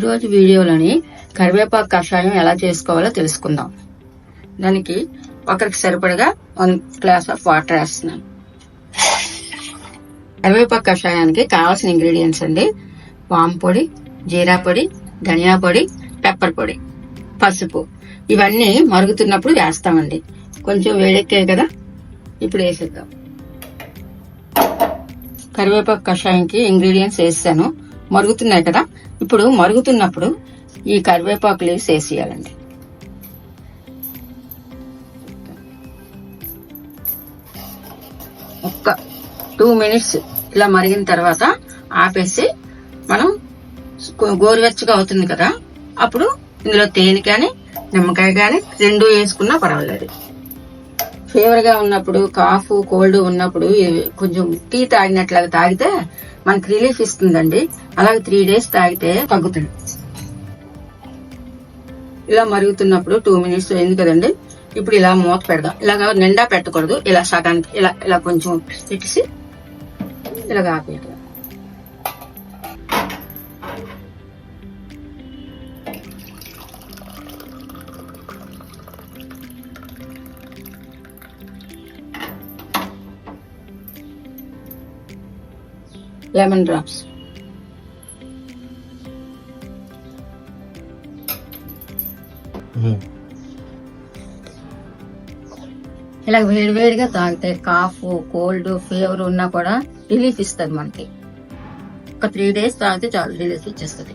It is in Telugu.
ఈరోజు వీడియోలోని కరివేపాకు కషాయం ఎలా చేసుకోవాలో తెలుసుకుందాం. దానికి ఒకరికి సరిపడగా వన్ గ్లాస్ ఆఫ్ వాటర్ వేస్తున్నాను. కరివేపాకు కషాయానికి కావాల్సిన ఇంగ్రీడియంట్స్ అండి. వాము పొడి జీరా పొడి ధనియా పొడి పెప్పర్ పొడి పసుపు. ఇవన్నీ మరుగుతున్నప్పుడు వేస్తామండి. కొంచెం వేడెక్కాయి కదా ఇప్పుడు వేసేద్దాం. కరివేపాకు కషాయంకి ఇంగ్రీడియంట్స్ వేస్తాను మరుగుతున్నాయి కదా? ఇప్పుడు మరుగుతున్నప్పుడు ఈ కరివేపాకు లీవ్స్ వేసేయాలండి ఒక్క టూ మినిట్స్ ఇలా మరిగిన తర్వాత ఆపేసి మనం గోరువెచ్చగా అవుతుంది కదా? అప్పుడు ఇందులో తేనె కానీ నిమ్మకాయ కానీ రెండు వేసుకున్నా పర్వాలేదు. ఫీవర్గా ఉన్నప్పుడు కాఫ్ కోల్డ్ ఉన్నప్పుడు కొంచెం టీ తాగినట్లాగా తాగితే మనకి రిలీఫ్ ఇస్తుందండి. అలాగే త్రీ డేస్ తాగితే తగ్గుతుంది. ఇలా మరుగుతున్నప్పుడు టూ మినిట్స్ అయింది కదండి. ఇప్పుడు ఇలా మూత పెడదాం. ఇలాగ నిండా పెట్టకూడదు. ఇలా సగానికి ఇలా ఇలా కొంచెం పెట్టేసి ఇలాగ ఆపేయటం. లెమన్ డ్రాప్స్ ఇలా వేడివేడిగా తాగితే కాఫ్ కోల్డ్ ఫీవర్ ఉన్నా కూడా రిలీఫ్ ఇస్తుంది మనకి. ఒక త్రీ డేస్ తాగితే చాలు రిలీఫ్ ఇచ్చేస్తుంది